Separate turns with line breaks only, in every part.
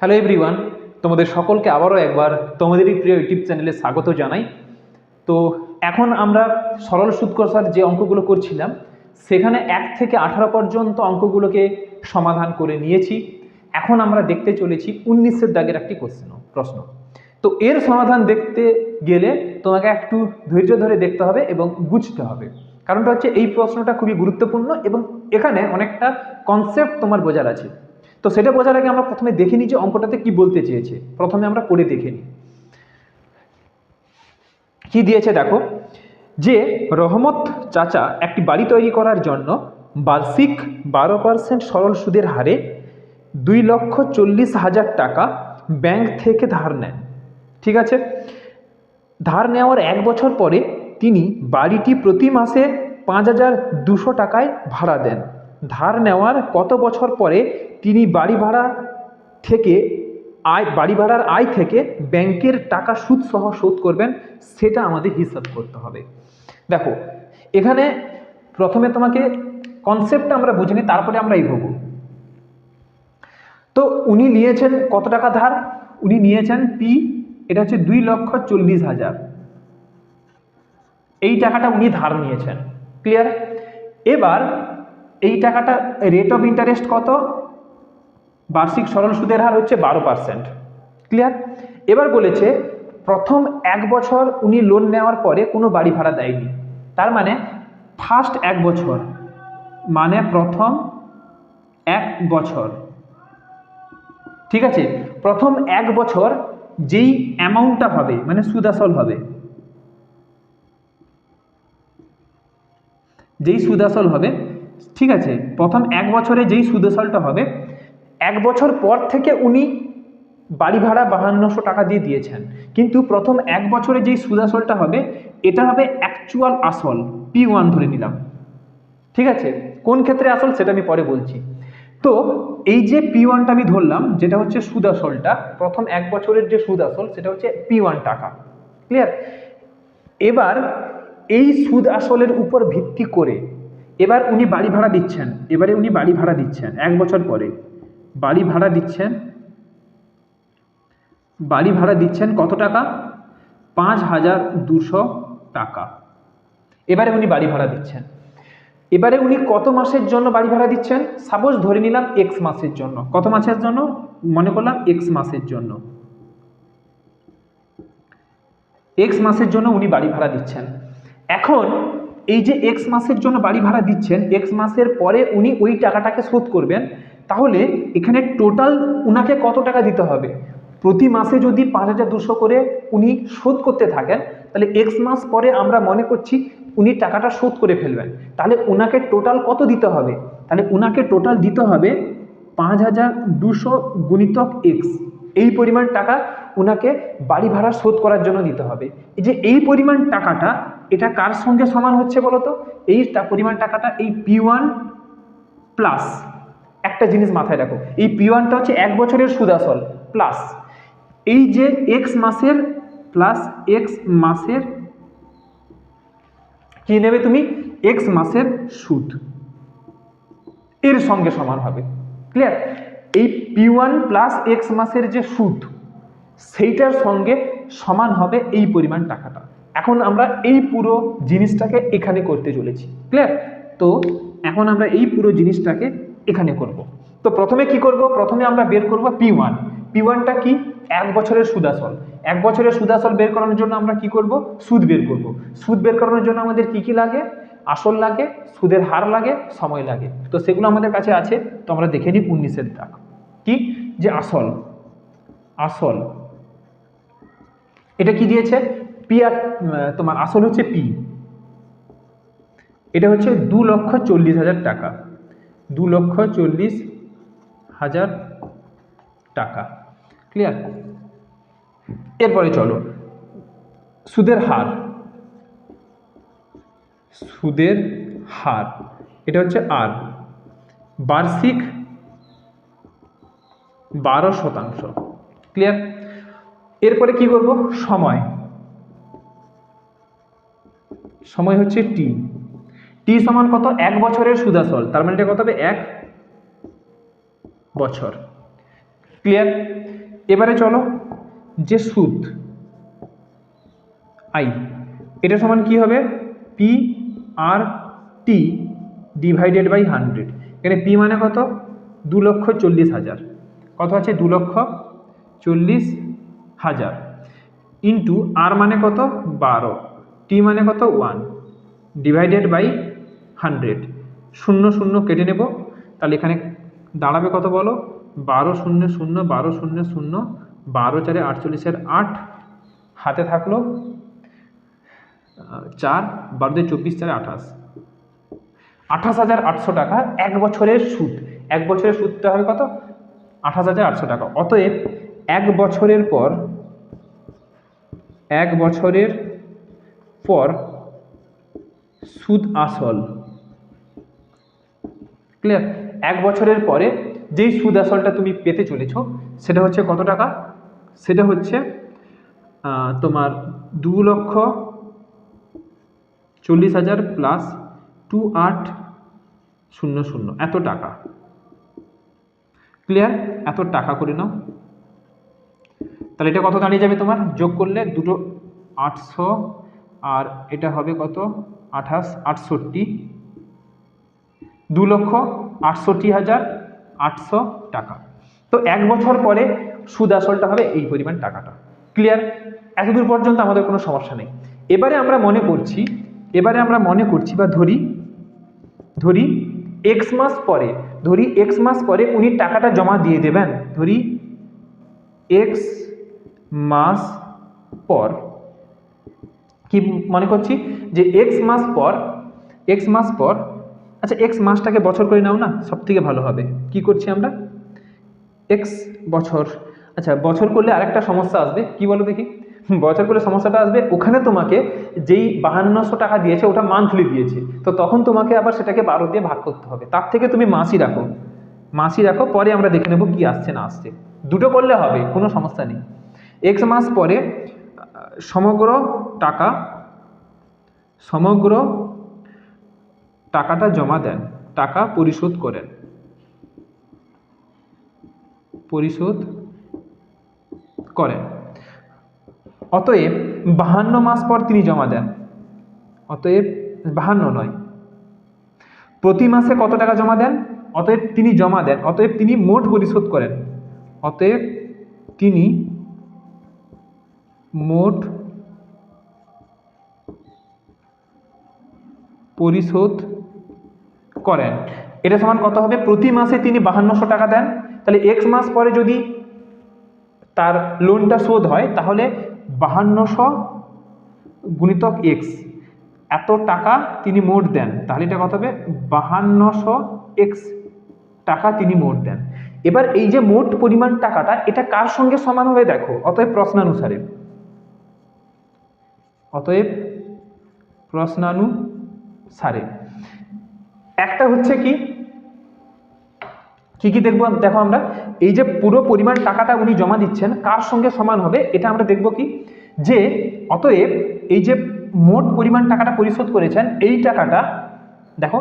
Hello everyone তোমাদের সকলকে আবারও একবার তোমাদেরই প্রিয় ইউটিউব চ্যানেলে স্বাগত জানাই। তো এখন আমরা সরল সুদ কষার যে অঙ্কগুলো করছিলাম, সেখানে এক থেকে আঠারো পর্যন্ত অঙ্কগুলোকে সমাধান করে নিয়েছি। এখন আমরা দেখতে চলেছি উনিশের দাগের একটি কোশ্চেন প্রশ্ন। তো এর সমাধান দেখতে গেলে তোমাকে একটু ধৈর্য ধরে দেখতে হবে এবং বুঝতে হবে। কারণটা হচ্ছে এই প্রশ্নটা খুবই গুরুত্বপূর্ণ এবং এখানে অনেকটা কনসেপ্ট তোমার বোঝার আছে। তো সেটা বোঝার আগে আমরা প্রথমে দেখে নিই যে অঙ্কটাতে কি বলতে চেয়েছে। প্রথমে আমরা পড়ে দেখে নিই। কি দিয়েছে দেখো? যে রহমত চাচা একটি বাড়ি তৈরি করার জন্য বার্ষিক বারো পার্সেন্ট সরল সুদের হারে দুই লক্ষ চল্লিশ হাজার টাকা ব্যাংক থেকে ধার নেন। ঠিক আছে? ধার নেওয়ার এক বছর পরে তিনি বাড়িটি প্রতি মাসে পাঁচ হাজার দুশো টাকায় ভাড়া দেন। ধার নেওয়ার কত বছর পরে তিনি বাড়ি ভাড়া থেকে আয়, বাড়ি ভাড়ার আয় থেকে ব্যাংকের টাকা সুদ সহ শোধ করবেন, সেটা আমাদের হিসাব করতে হবে। দেখো, এখানে প্রথমে তোমাকে কনসেপ্টটা আমরা বুঝে নিই, তারপরে আমরা এগোবো। তো উনি নিয়েছেন কত টাকা ধার? উনি নিয়েছেন পি এটা হচ্ছে দুই লক্ষ চল্লিশ হাজার। এই টাকাটা উনি ধার নিয়েছেন। ক্লিয়ার এবার এই টাকাটা রেট অফ ইন্টারেস্ট কত? বার্ষিক সরল সুদের হার হচ্ছে বারো পার্সেন্ট ক্লিয়ার এবার বলেছে, প্রথম এক বছর উনি লোন নেওয়ার পরে কোনো বাড়ি ভাড়া দেয়নি। তার মানে ফার্স্ট এক বছর মানে প্রথম এক বছর। ঠিক আছে? প্রথম এক বছর যেই অ্যামাউন্টটা হবে মানে সুদ আসল হবে। যেই সুদ আসল হবে ঠিক আছে? প্রথম এক বছরে যেই সুদ আসলটা হবে, এক বছর পর থেকে উনি বাড়ি ভাড়া বাহান্নশো টাকা দিয়ে দিয়েছেন। কিন্তু প্রথম এক বছরে যেই সুদ আসলটা হবে, এটা হবে অ্যাকচুয়াল আসল পি ওয়ান ধরে নিলাম। ঠিক আছে? কোন ক্ষেত্রে আসল সেটা আমি পরে বলছি। তো এই যে পি ওয়ানটা আমি ধরলাম, যেটা হচ্ছে সুদ আসলটা প্রথম এক বছরের যে সুদ আসল সেটা হচ্ছে পি ওয়ান টাকা। ক্লিয়ার এবার এই সুদ আসলের উপর ভিত্তি করে এবার উনি বাড়ি ভাড়া দিচ্ছেন, এবারে উনি বাড়ি ভাড়া দিচ্ছেন, এক বছর পরে। বাড়ি ভাড়া দিচ্ছেন, বাড়ি ভাড়া দিচ্ছেন কত টাকা? পাঁচ হাজার দুশো টাকা। এবারে উনি বাড়ি ভাড়া দিচ্ছেন। এবারে উনি কত মাসের জন্য বাড়ি ভাড়া দিচ্ছেন? সাপোজ ধরে নিলাম এক্স মাসের জন্য। কত মাসের জন্য? মনে করলাম এক্স মাসের জন্য। এক্স মাসের জন্য উনি বাড়ি ভাড়া দিচ্ছেন। এখন এই যে এক্স মাসের জন্য বাড়ি ভাড়া দিচ্ছেন এক্স মাসের পরে উনি ওই টাকাটাকে শোধ করবেন, তাহলে এখানে টোটাল উনাকে কত টাকা দিতে হবে? প্রতি মাসে যদি পাঁচ হাজার দুশো করে উনি শোধ করতে থাকেন, তাহলে এক্স মাস পরে আমরা মনে করছি উনি টাকাটা শোধ করে ফেলবেন। তাহলে উনাকে টোটাল কত দিতে হবে? তাহলে উনাকে টোটাল দিতে হবে পাঁচ হাজার দুশো গুণিতক এক্স এই পরিমাণ টাকা উনাকে বাড়ি ভাড়া শোধ করার জন্য দিতে হবে। এই যে এই পরিমাণ টাকাটা, এটা কার সঙ্গে সমান হচ্ছে বলতো এই পরিমাণ টাকাটা এই পি ওয়ান প্লাস একটা জিনিস মাথায় রাখো। এই পি ওয়ানটা হচ্ছে এক বছরের সুদ আসল প্লাস এই যে এক্স মাসের প্লাস এক্স মাসের, কি নেবে তুমি? এক্স মাসের সুদ। এর সঙ্গে সমান হবে। ক্লিয়ার এই পি ওয়ান প্লাস এক্স মাসের যে সুদ সেইটার সঙ্গে সমান হবে এই পরিমাণ টাকাটা। এখন আমরা এই পুরো জিনিসটাকে এখানে করতে চলেছি। ক্লিয়ার তো এখন আমরা এই পুরো জিনিসটাকে এখানে করব। তো প্রথমে কি করব? প্রথমে আমরা বের করব পি ওয়ান পি ওয়ানটা কি? এক বছরের সুদাসল। এক বছরের সুদাসল বের করানোর জন্য আমরা কি করব? সুদ বের করব। সুদ বের করানোর জন্য আমাদের কি কি লাগে? আসল লাগে, সুদের হার লাগে, সময় লাগে। তো সেগুলো আমাদের কাছে আছে। তো আমরা দেখে নিই উনিশের দাগ। কি? যে আসল। আসল এটা কি দিয়েছে? পি আর তোমার আসল হচ্ছে পি। এটা হচ্ছে দু লক্ষ চল্লিশ হাজার টাকা। দু লক্ষ চল্লিশ হাজার টাকা। ক্লিয়ার এরপরে চলো। সুদের হার। সুদের হার। এটা হচ্ছে আর। বার্ষিক বারো শতাংশ। ক্লিয়ার এরপরে কি করব? সময়। সময় হচ্ছে টি টি সমান কত? এক বছরের সুদাসল। তার মানে এটা কত হবে? এক বছর। ক্লিয়ার এবারে চলো, যে সুদ আই এটা সমান কি হবে? P R T divided by hundred এখানে পি মানে কত? দু লক্ষ চল্লিশ হাজার। কত আছে? দু লক্ষ চল্লিশ হাজার। ইন্টু আর মানে কত? বারো। টি মানে কত? ওয়ান। Divided by hundred. শূন্য শূন্য কেটে নেব। তাহলে এখানে দাঁড়াবে কত বলো? বারো শূন্য শূন্য, বারো শূন্য শূন্য, বারো চারে আটচল্লিশের আট হাতে থাকল চার, বারো দুই চব্বিশ চারে আঠাশ। আঠাশ হাজার আটশো টাকা এক বছরের সুদ। এক বছরের সুদটা হবে কত? আঠাশ হাজার আটশো টাকা। অতএব এক বছরের পর, এক বছরের পর সুদ আসল। ক্লিয়ার এক বছরের পরে যেই সুদ আসলটা তুমি পেতে চলেছ, সেটা হচ্ছে কত টাকা? সেটা হচ্ছে তোমার দু লক্ষ চল্লিশ হাজার প্লাস টু আট শূন্য শূন্য। এত টাকা। ক্লিয়ার এত টাকা করে নাও। তাহলে এটা কত দাঁড়িয়ে যাবে তোমার? যোগ করলে দুটো আটশো, আর এটা হবে কত? আঠাশ, আটষট্টি। দু লক্ষ আটষট্টি হাজার আটশো টাকা। তো এক বছর পরে সুদ আসলটা হবে এই পরিমাণ টাকাটা। ক্লিয়ার এতদূর পর্যন্ত আমাদের কোনো সমস্যা নেই। এবারে আমরা মনে করছি, এবারে আমরা মনে করছি বা ধরি ধরি এক্স মাস পরে, ধরি এক্স মাস পরে উনি টাকাটা জমা দিয়ে দেবেন। ধরি এক্স মাস পর। কি মনে করছি? যে এক্স মাস পর এক্স মাস পর আচ্ছা এক্স মাসটাকে বছর করে নাও না সব থেকে ভালো হবে। কি করছি আমরা? এক্স বছর। আচ্ছা বছর করলে আরেকটা সমস্যা আসবে। কি বলো দেখি? বছর করলে সমস্যাটা আসবে, ওখানে তোমাকে যেই বাহান্নশো টাকা দিয়েছে, ওটা মান্থলি দিয়েছে। তো তখন তোমাকে আবার সেটাকে বারো দিয়ে ভাগ করতে হবে। তার থেকে তুমি মাসই রাখো। মাসই রাখো, পরে আমরা দেখে নেব কি আসছে, না আসছে। দুটো করলে হবে, কোনো সমস্যা নেই। এক্স মাস পরে সমগ্র টাকা, সমগ্র টাকাটা জমা দেন, টাকা পরিশোধ করেন। পরিশোধ করেন। অতএব বাহান্ন মাস পর তিনি জমা দেন। অতএব বাহান্ন নয়। প্রতি মাসে কত টাকা জমা দেন? অতএব তিনি জমা দেন। অতএব তিনি মোট পরিশোধ করেন। অতএব তিনি মোট পরিশোধ করেন। এটা সমান কত হবে? প্রতি মাসে তিনি বাহান্নশো টাকা দেন। তাহলে এক্স মাস পরে যদি তার লোনটা শোধ হয়, তাহলে বাহান্নশো গুণিতক এক্স এত টাকা তিনি মোট দেন। তাহলে এটা কত হবে? বাহান্নশো এক্স টাকা তিনি মোট দেন। এবার এই যে মোট পরিমাণ টাকাটা, এটা কার সঙ্গে সমান হবে দেখো? অতএব প্রশ্নানুসারে। অতএব প্রশ্নানুসারে একটা হচ্ছে কি কি কি দেখব দেখো আমরা? এই যে পুরো পরিমাণ টাকাটা উনি জমা দিচ্ছেন, কার সঙ্গে সমান হবে এটা আমরা দেখব কি? যে অতএব এই যে মোট পরিমাণ টাকাটা পরিশোধ করেছেন, এই টাকাটা দেখো,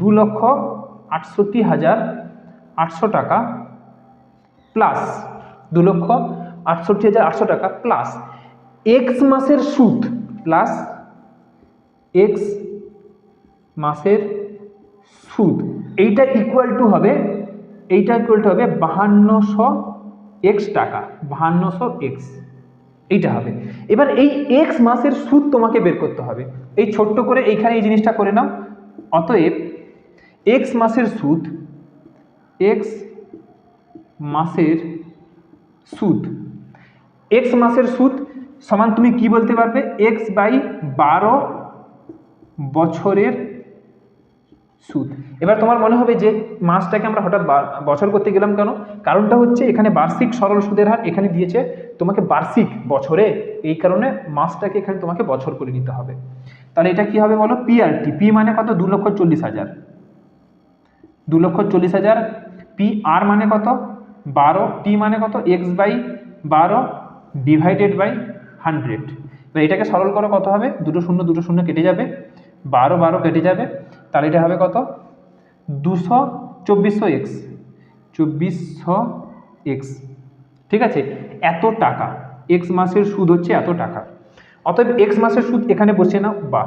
দু লক্ষ আটষট্টি হাজার আটশো টাকা প্লাস দু লক্ষ আটষট্টি হাজার আটশো টাকা প্লাস এক্স মাসের সুদ প্লাস এক্স মাসের সুদ। এইটা ইকুয়াল টু হবে, এইটা ইকুয়াল টু হবে বাহান্নশো এক্স টাকা, বাহান্নশো এক্স এইটা হবে। এবার এই এক্স মাসের সুদ তোমাকে বের করতে হবে। এই ছোট্ট করে এইখানে এই জিনিসটা করে নাও। অতএব এক্স মাসের সুদ এক্স মাসের সুদ এক্স মাসের সুদ সমান তুমি কি বলতে পারবে? এক্স বাই বারো বছরের সুদ। এবার তোমার মনে হবে যে মাসটাকে আমরা হঠাৎ বছর করতে গেলাম কেন? কারণটা হচ্ছে এখানে বার্ষিক সরল সুদের হার এখানে দিয়েছে তোমাকে বার্ষিক বছরে। এই কারণে মাসটাকে এখানে তোমাকে বছর করে নিতে হবে। তাহলে এটা কি হবে বলো? পি আর টি পি মানে কত? দু লক্ষ চল্লিশ হাজার। দু লক্ষ চল্লিশ হাজার। পি আর মানে কত? বারো। টি মানে কত? এক্স বাই বারো ডিভাইডেড বাই হান্ড্রেড। এবার এটাকে সরল করো, কত হবে? দুটো শূন্য দুটো শূন্য কেটে যাবে। বারো বারো কেটে যাবে। তাহলে এটা হবে কত? দুশো চব্বিশশো এক্স। চব্বিশশো এক্স। ঠিক আছে? এত টাকা। এক্স মাসের সুদ হচ্ছে এত টাকা। অতএব এক্স মাসের সুদ এখানে বসে না বা।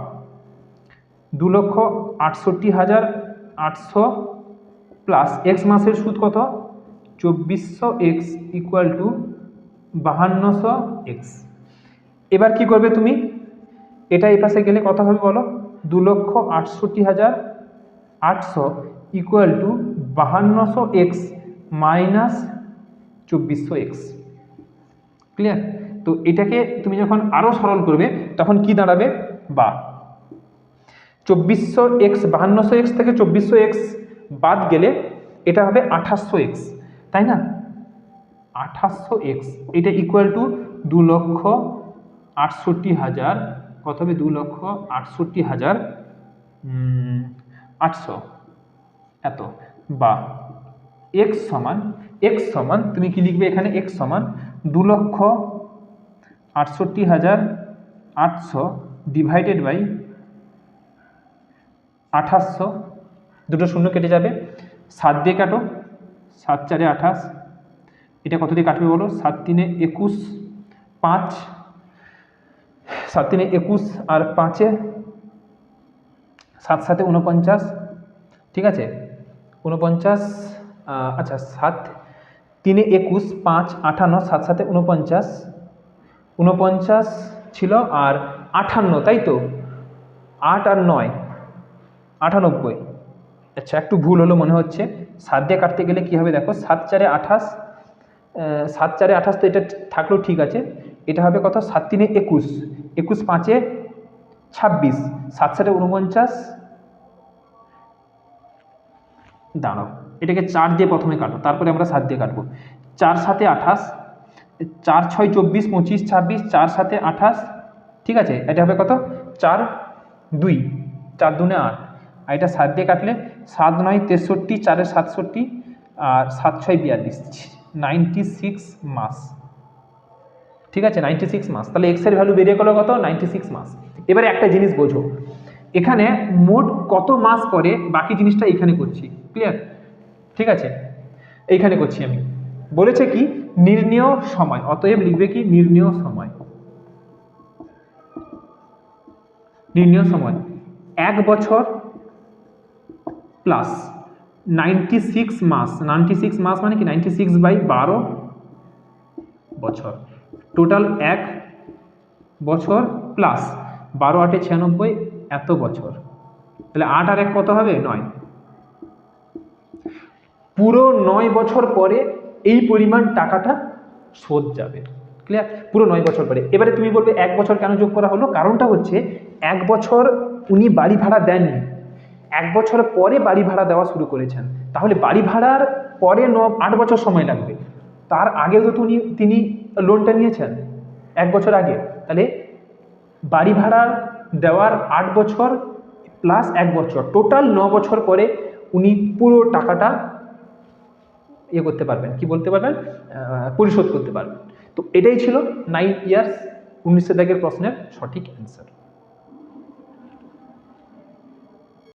দু লক্ষ আটষট্টি হাজার আটশো প্লাস এক্স মাসের সুদ কত? চব্বিশশো এক্স ইকুয়াল টু বাহান্নশো এক্স। এবার কি করবে তুমি? এটা এই পাশে গেলে কত হবে বলো? দু লক্ষ আটষট্টি হাজার আটশো ইকুয়াল টু বাহান্নশো এক্স মাইনাস চব্বিশশো এক্স ক্লিয়ার তো এটাকে তুমি যখন আরও সরল করবে, তখন কি দাঁড়াবে? বা। চব্বিশশো এক্স বাহান্নশো এক্স থেকে চব্বিশশো এক্স বাদ গেলে এটা হবে আঠাশশো এক্স তাই না? আঠাশশো এক্স এটা ইকুয়াল টু দু লক্ষ আটষট্টি হাজার, কত হবে? দু লক্ষ আটষট্টি হাজার আটশো। এত। বা এক্স সমান এক্স সমান, তুমি কি লিখবে এখানে? এক্স সমান দু লক্ষ আটষট্টি হাজার আটশো ডিভাইডেড বাই আঠাশশো। দুটো শূন্য কেটে যাবে। সাত দিয়ে কাটো। সাত চারে আঠাশ। এটা কত দিয়ে কাটবে বলো? সাত তিনে একুশ। পাঁচ সাত তিনে একুশ আর পাঁচে সাত সাতে উনপঞ্চাশ ঠিক আছে? উনপঞ্চাশ আচ্ছা সাত তিনে একুশ, পাঁচ আটান্ন সাত সাতে উনপঞ্চাশ উনপঞ্চাশ ছিল আর আটান্ন তাই তো? আট আর নয়, আটানব্বই। আচ্ছা একটু ভুল হলো মনে হচ্ছে। সাত দিয়ে কাটতে গেলে কী হবে দেখো? সাত চারে আঠাশ সাত চারে আঠাশ তো এটা থাকলেও ঠিক আছে। এটা হবে কত? সাত তিনে একুশ। একুশ পাঁচে ছাব্বিশ। সাত সাতে উনপঞ্চাশ। দাঁড়াও, এটাকে চার দিয়ে প্রথমে কাটো, তারপরে আমরা সাত দিয়ে কাটবো। চার সাথে আঠাশ, চার ছয় চব্বিশ, পঁচিশ ছাব্বিশ, চার সাথে আঠাশ, ঠিক আছে? এটা হবে কত? চার দুই, চার দুনে আট। আর এটা সাত দিয়ে কাটলে সাত নয় তেষট্টি, চারে সাতষট্টি, আর সাত ছয় বিয়াল্লিশ। নাইনটি সিক্স মাস। ঠিক আছে নাইনটি সিক্স মাস। তাহলে এক্সের ভ্যালু বেরিয়ে গেলো কত? নাইনটি সিক্স মাস। এবারে একটা জিনিস বোঝো। এখানে মোট কত মাস পরে বাকি জিনিসটা এখানে করছি? ক্লিয়ার ঠিক আছে? এইখানে করছি আমি। বলেছে কি? নির্ণেয় সময়। অতএব লিখবে কি? নির্ণেয় সময়। নির্ণেয় সময়। এক বছর প্লাস নাইনটি সিক্স মাস। নাইনটি সিক্স মাস মানে কি? নাইনটি সিক্স বাই বারো বছর। টোটাল এক বছর প্লাস বারো আটে ছিয়ানব্বই এত বছর। তাহলে আট আর এক কত হবে? নয়। পুরো নয় বছর পরে এই পরিমাণ টাকাটা শোধ যাবে। ক্লিয়ার পুরো নয় বছর পরে। এবারে তুমি বলবে, এক বছর কেন যোগ করা হলো? কারণটা হচ্ছে, এক বছর উনি বাড়ি ভাড়া দেননি। এক বছর পরে বাড়ি ভাড়া দেওয়া শুরু করেছেন। তাহলে বাড়ি ভাড়ার পরে ন, আট বছর সময় লাগবে। তার আগে তো তিনি তিনি লোনটা নিয়েছেন, এক বছর আগে। তাহলে বাড়ি ভাড়া দেওয়ার আট বছর প্লাস এক বছর টোটাল ন বছর পরে উনি পুরো টাকাটা ইয়ে করতে পারবেন, কি বলতে পারবেন? পরিশোধ করতে পারবেন। তো এটাই ছিল নাইন ইয়ার্স উনিশশো দাগের প্রশ্নের সঠিক অ্যান্সার